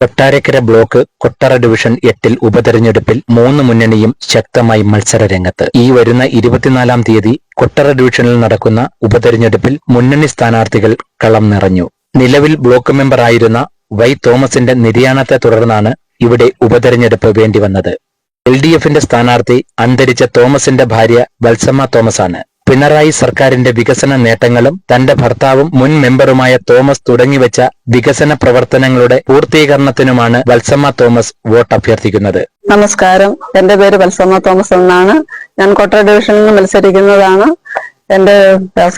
Kottarakkara block കൊട്ടാര division എട്ടിൽ ഉപതെരഞ്ഞെടുപ്പിൽ മൂന്ന് മുന്നണിയും ശക്തമായി മത്സര രംഗത്ത്. ഈ വരുന്ന ഇരുപത്തിനാലാം തീയതി കൊട്ടാര ഡിവിഷനിൽ നടക്കുന്ന ഉപതെരഞ്ഞെടുപ്പിൽ മുന്നണി സ്ഥാനാർത്ഥികൾ കളം നിറഞ്ഞു. നിലവിൽ ബ്ലോക്ക് മെമ്പറായിരുന്ന വൈ തോമസിന്റെ നിര്യാണത്തെ തുടർന്നാണ് ഇവിടെ ഉപതെരഞ്ഞെടുപ്പ് വേണ്ടിവന്നത്. എൽ ഡി എഫിന്റെ സ്ഥാനാർത്ഥി അന്തരിച്ച തോമസിന്റെ ഭാര്യ വത്സമ്മ തോമസാണ്. പിണറായി സർക്കാരിന്റെ വികസന നേട്ടങ്ങളും തന്റെ ഭർത്താവും മുൻ മെമ്പറുമായ തോമസ് തുടങ്ങിവെച്ച വികസന പ്രവർത്തനങ്ങളുടെ പൂർത്തീകരണത്തിനുമാണ് വത്സമ്മ തോമസ് വോട്ട് അഭ്യർത്ഥിക്കുന്നത് നമസ്കാരം. എന്റെ പേര് വത്സമ്മ തോമസ് എന്നാണ്. ഞാൻ കോട്ടയം ഡിവിഷനിൽ നിന്ന് മത്സരിക്കുന്നതാണ്. എന്റെ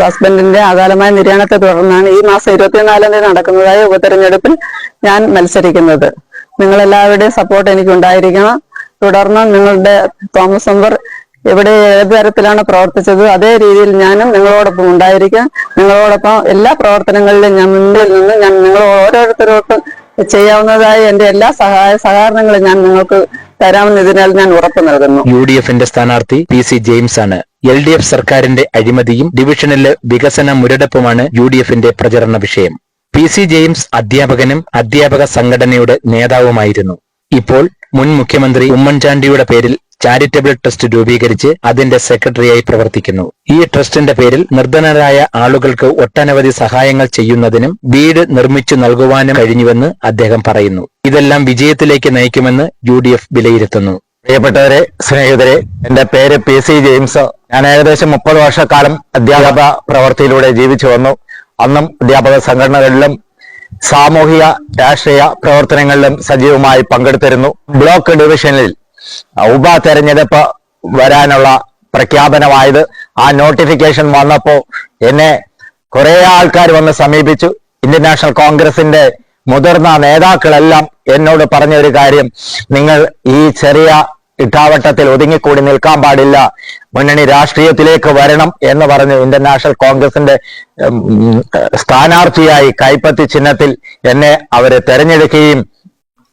ഹസ്ബൻഡിന്റെ അകാലമായ നിര്യാണത്തെ തുടർന്നാണ് ഈ മാസം ഇരുപത്തിനാലാം തീയതി നടക്കുന്നതായ ഉപതെരഞ്ഞെടുപ്പിൽ ഞാൻ മത്സരിക്കുന്നത്. നിങ്ങളെല്ലാവരുടെയും സപ്പോർട്ട് എനിക്ക് ഉണ്ടായിരിക്കണം തുടർന്ന് നിങ്ങളുടെ തോമസ് അമ്പർ എവിടെ ഏത് തരത്തിലാണ് പ്രവർത്തിച്ചത് അതേ രീതിയിൽ ഞാനും നിങ്ങളോടൊപ്പം ഉണ്ടായിരിക്കാം. നിങ്ങളോടൊപ്പം എല്ലാ പ്രവർത്തനങ്ങളിലും ഞാൻ മുന്നിൽ നിന്ന് ഞാൻ നിങ്ങൾ ഓരോരുത്തരോട്ടും ചെയ്യാവുന്നതായ എന്റെ എല്ലാ സഹായ സഹകരണങ്ങളും ഞാൻ നിങ്ങൾക്ക് തരാമെന്നതിനാൽ ഞാൻ ഉറപ്പു നൽകുന്നു. യു ഡി എഫിന്റെ സ്ഥാനാർത്ഥി പി സി ജെയിംസ് ആണ്. എൽ ഡി എഫ് സർക്കാരിന്റെ അഴിമതിയും ഡിവിഷനിലെ വികസന മുരടപ്പുമാണ് യു ഡി എഫിന്റെ പ്രചരണ വിഷയം. പി സി ജെയിംസ് അധ്യാപകനും അധ്യാപക സംഘടനയുടെ നേതാവുമായിരുന്നു. ഇപ്പോൾ മുൻ മുഖ്യമന്ത്രി ഉമ്മൻചാണ്ടിയുടെ പേരിൽ ചാരിറ്റബിൾ ട്രസ്റ്റ് രൂപീകരിച്ച് അതിന്റെ സെക്രട്ടറിയായി പ്രവർത്തിക്കുന്നു. ഈ ട്രസ്റ്റിന്റെ പേരിൽ നിർധനരായ ആളുകൾക്ക് ഒട്ടനവധി സഹായങ്ങൾ ചെയ്യുന്നതിനും വീട് നിർമ്മിച്ചു നൽകുവാനും കഴിഞ്ഞുവെന്ന് അദ്ദേഹം പറയുന്നു. ഇതെല്ലാം വിജയത്തിലേക്ക് നയിക്കുമെന്ന് യു വിലയിരുത്തുന്നു. പ്രിയപ്പെട്ടവരെ സ്നേഹിതരെ എന്റെ പേര് പി സി ജെയിംസ്. ഞാൻ ഏകദേശം മുപ്പത് വർഷക്കാലം അധ്യാപക പ്രവൃത്തിയിലൂടെ ജീവിച്ചു വന്നു. അന്നും അധ്യാപക സംഘടനകളിലും സാമൂഹിക രാഷ്ട്രീയ പ്രവർത്തനങ്ങളിലും സജീവമായി പങ്കെടുത്തിരുന്നു. ബ്ലോക്ക് ഡിവിഷനിൽ ഉപ തെരഞ്ഞെടുപ്പ് വരാനുള്ള പ്രഖ്യാപനമായത്. ആ നോട്ടിഫിക്കേഷൻ വന്നപ്പോൾ എന്നെ കുറെ ആൾക്കാർ വന്ന് സമീപിച്ചു. ഇന്ത്യൻ നാഷണൽ കോൺഗ്രസിന്റെ മുതിർന്ന നേതാക്കളെല്ലാം എന്നോട് പറഞ്ഞ ഒരു കാര്യം നിങ്ങൾ ഈ ചെറിയ ഇട്ടാവട്ടത്തിൽ ഒതുങ്ങിക്കൂടി നിൽക്കാൻ പാടില്ല. മുന്നണി രാഷ്ട്രീയത്തിലേക്ക് വരണം എന്ന് പറഞ്ഞു ഇന്ത്യൻ നാഷണൽ കോൺഗ്രസിന്റെ സ്ഥാനാർത്ഥിയായി കൈപ്പത്തി ചിഹ്നത്തിൽ എന്നെ അവരെ തെരഞ്ഞെടുക്കുകയും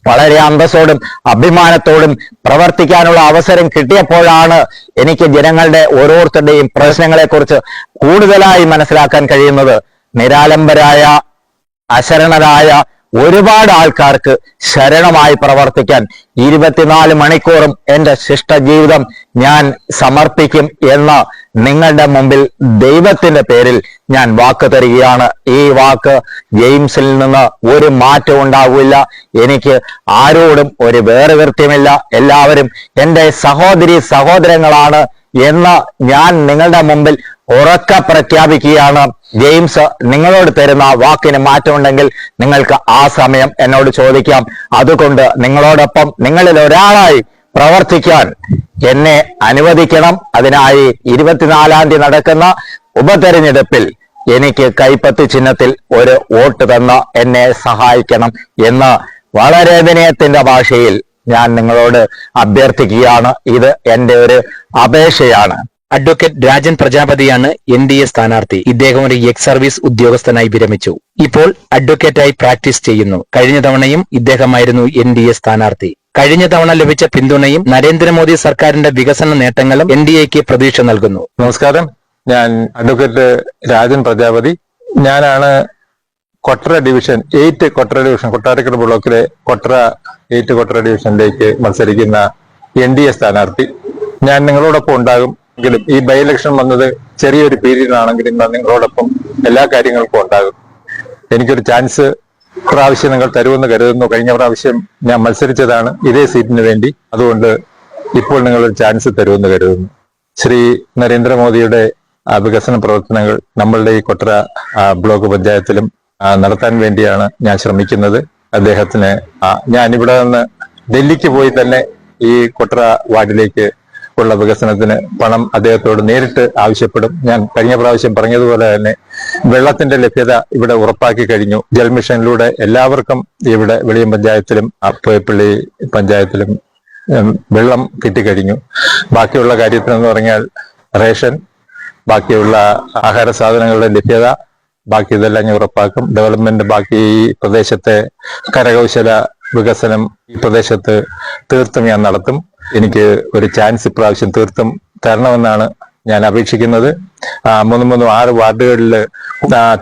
വളരെ അന്തസ്സോടും അഭിമാനത്തോടും പ്രവർത്തിക്കാനുള്ള അവസരം കിട്ടിയപ്പോഴാണ് എനിക്ക് ജനങ്ങളുടെ ഓരോരുത്തരുടെയും പ്രശ്നങ്ങളെക്കുറിച്ച് കൂടുതലായി മനസ്സിലാക്കാൻ കഴിയുന്നത്. നിരാലംബരായ അശരണരായ ഒരുപാട് ആൾക്കാർക്ക് ശരണമായി പ്രവർത്തിക്കാൻ ഇരുപത്തിനാല് മണിക്കൂറും എന്റെ ശിഷ്ടജീവിതം ഞാൻ സമർപ്പിക്കും എന്ന് നിങ്ങളുടെ മുമ്പിൽ ദൈവത്തിന്റെ പേരിൽ ഞാൻ വാക്ക് തരികയാണ്. ഈ വാക്ക് ജെയിംസിൽ നിന്ന് ഒരു മാറ്റം ഉണ്ടാവില്ല. എനിക്ക് ആരോടും ഒരു വേറെ കൃത്യമില്ല എല്ലാവരും എന്റെ സഹോദരി സഹോദരങ്ങളാണ് എന്ന് ഞാൻ നിങ്ങളുടെ മുമ്പിൽ ഉറക്ക പ്രഖ്യാപിക്കുകയാണ്. ജെയിംസ് നിങ്ങളോട് തരുന്ന വാക്കിന് മാറ്റമുണ്ടെങ്കിൽ നിങ്ങൾക്ക് ആ സമയം എന്നോട് ചോദിക്കാം. അതുകൊണ്ട് നിങ്ങളോടൊപ്പം നിങ്ങളിൽ ഒരാളായി പ്രവർത്തിക്കാൻ എന്നെ അനുവദിക്കണം. അതിനായി ഇരുപത്തിനാലാം തീയതി നടക്കുന്ന ഉപതെരഞ്ഞെടുപ്പിൽ എനിക്ക് കൈപ്പത്തി ചിഹ്നത്തിൽ ഒരു വോട്ട് തന്ന് എന്നെ സഹായിക്കണം എന്ന് വളരെ വിനയത്തിന്റെ ഭാഷയിൽ ഞാൻ നിങ്ങളോട് അഭ്യർത്ഥിക്കുകയാണ്. ഇത് എന്റെ ഒരു അപേക്ഷയാണ്. അഡ്വക്കേറ്റ് രാജൻ പ്രജാപതിയാണ് എൻ ഡി എ സ്ഥാനാർത്ഥി. ഇദ്ദേഹം ഒരു എക്സ് സർവീസ് ഉദ്യോഗസ്ഥനായി വിരമിച്ചു. ഇപ്പോൾ അഡ്വക്കേറ്റായി പ്രാക്ടീസ് ചെയ്യുന്നു. കഴിഞ്ഞ തവണയും ഇദ്ദേഹമായിരുന്നു എൻ ഡി എ സ്ഥാനാർത്ഥി. കഴിഞ്ഞ തവണ ലഭിച്ച പിന്തുണയും നരേന്ദ്രമോദി സർക്കാരിന്റെ വികസന നേട്ടങ്ങളും എൻ ഡി എക്ക് പ്രതീക്ഷ നൽകുന്നു. നമസ്കാരം. ഞാൻ അഡ്വക്കേറ്റ് രാജൻ പ്രജാപതി. ഞാനാണ് Kottara division eight Kottara division Kottarakkara ബ്ലോക്കിലെ കൊട്ടറ എയ്റ്റ് കൊട്ടറ ഡിവിഷനിലേക്ക് മത്സരിക്കുന്ന എൻ ഡി എ സ്ഥാനാർത്ഥി. ഞാൻ നിങ്ങളോടൊപ്പം ഉണ്ടാകും എങ്കിലും ഈ ബൈ ഇലക്ഷൻ വന്നത് ചെറിയൊരു പീരീഡ് ആണെങ്കിലും നിങ്ങളോടൊപ്പം എല്ലാ കാര്യങ്ങൾക്കും ഉണ്ടാകും. എനിക്കൊരു ചാൻസ് പ്രാവശ്യം നിങ്ങൾ തരുമെന്ന് കരുതുന്നു. കഴിഞ്ഞ പ്രാവശ്യം ഞാൻ മത്സരിച്ചതാണ് ഇതേ സീറ്റിന് വേണ്ടി. അതുകൊണ്ട് ഇപ്പോൾ നിങ്ങൾ ഒരു ചാൻസ് തരുമെന്ന് കരുതുന്നു. ശ്രീ നരേന്ദ്രമോദിയുടെ വികസന പ്രവർത്തനങ്ങൾ നമ്മളുടെ ഈ കൊട്ടര ബ്ലോക്ക് പഞ്ചായത്തിലും നടത്താൻ വേണ്ടിയാണ് ഞാൻ ശ്രമിക്കുന്നത്. അദ്ദേഹത്തിന് ഞാൻ ഇവിടെ നിന്ന് ഡൽഹിക്ക് പോയി തന്നെ ഈ കൊട്ടര വാർഡിലേക്ക് ഉള്ള വികസനത്തിന് പണം അദ്ദേഹത്തോട് നേരിട്ട് ആവശ്യപ്പെടും. ഞാൻ കഴിഞ്ഞ പ്രാവശ്യം പറഞ്ഞതുപോലെ തന്നെ വെള്ളത്തിന്റെ ലഭ്യത ഇവിടെ ഉറപ്പാക്കി കഴിഞ്ഞു. ജൽമിഷനിലൂടെ എല്ലാവർക്കും ഇവിടെ വെളിയം പഞ്ചായത്തിലും അപ്പയപ്പള്ളി പഞ്ചായത്തിലും വെള്ളം കിട്ടിക്കഴിഞ്ഞു. ബാക്കിയുള്ള കാര്യത്തിനെന്ന് പറഞ്ഞാൽ റേഷൻ ബാക്കിയുള്ള ആഹാര സാധനങ്ങളുടെ ലഭ്യത ബാക്കി ഇതെല്ലാം ഞാൻ ഉറപ്പാക്കും. ഡെവലപ്മെന്റ് ബാക്കി ഈ പ്രദേശത്തെ കരകൗശല വികസനം ഈ പ്രദേശത്ത് തീർത്തും ഞാൻ നടത്തും. എനിക്ക് ഒരു ചാൻസ് ഇപ്രാവശ്യം തീർത്തും തരണമെന്നാണ് ഞാൻ അപേക്ഷിക്കുന്നത്. മൂന്ന് മൂന്ന് ആറ് വാർഡുകളിൽ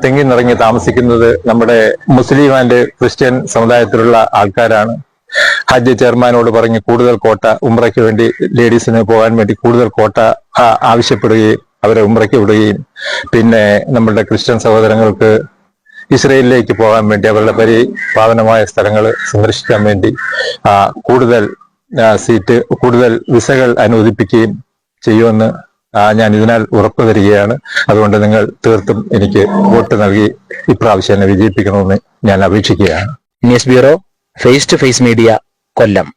തെങ്ങി നിറങ്ങി താമസിക്കുന്നത് നമ്മുടെ മുസ്ലിം ആൻഡ് ക്രിസ്ത്യൻ സമുദായത്തിലുള്ള ആൾക്കാരാണ്. ഹജ്ജ് ചെയർമാനോട് പറഞ്ഞ് കൂടുതൽ കോട്ട ഉമ്രയ്ക്ക് വേണ്ടി ലേഡീസിന് പോകാൻ വേണ്ടി കൂടുതൽ കോട്ട ആവശ്യപ്പെടുകയും അവരെ ഉമ്രയ്ക്ക് വിടുകയും. പിന്നെ നമ്മളുടെ ക്രിസ്ത്യൻ സഹോദരങ്ങൾക്ക് ഇസ്രയേലിലേക്ക് പോകാൻ വേണ്ടി അവരുടെ പരിപാവനമായ സ്ഥലങ്ങൾ സന്ദർശിക്കാൻ വേണ്ടി കൂടുതൽ സീറ്റ് കൂടുതൽ വിസകൾ അനുവദിപ്പിക്കുകയും ചെയ്യുമെന്ന് ഞാൻ ഇതിനാൽ ഉറപ്പു തരികയാണ്. അതുകൊണ്ട് നിങ്ങൾ തീർത്തും എനിക്ക് വോട്ട് നൽകി ഇപ്രാവശ്യം എന്നെ വിജയിപ്പിക്കണമെന്ന് ഞാൻ അപേക്ഷിക്കുകയാണ്. News bureau face to face media Kollam.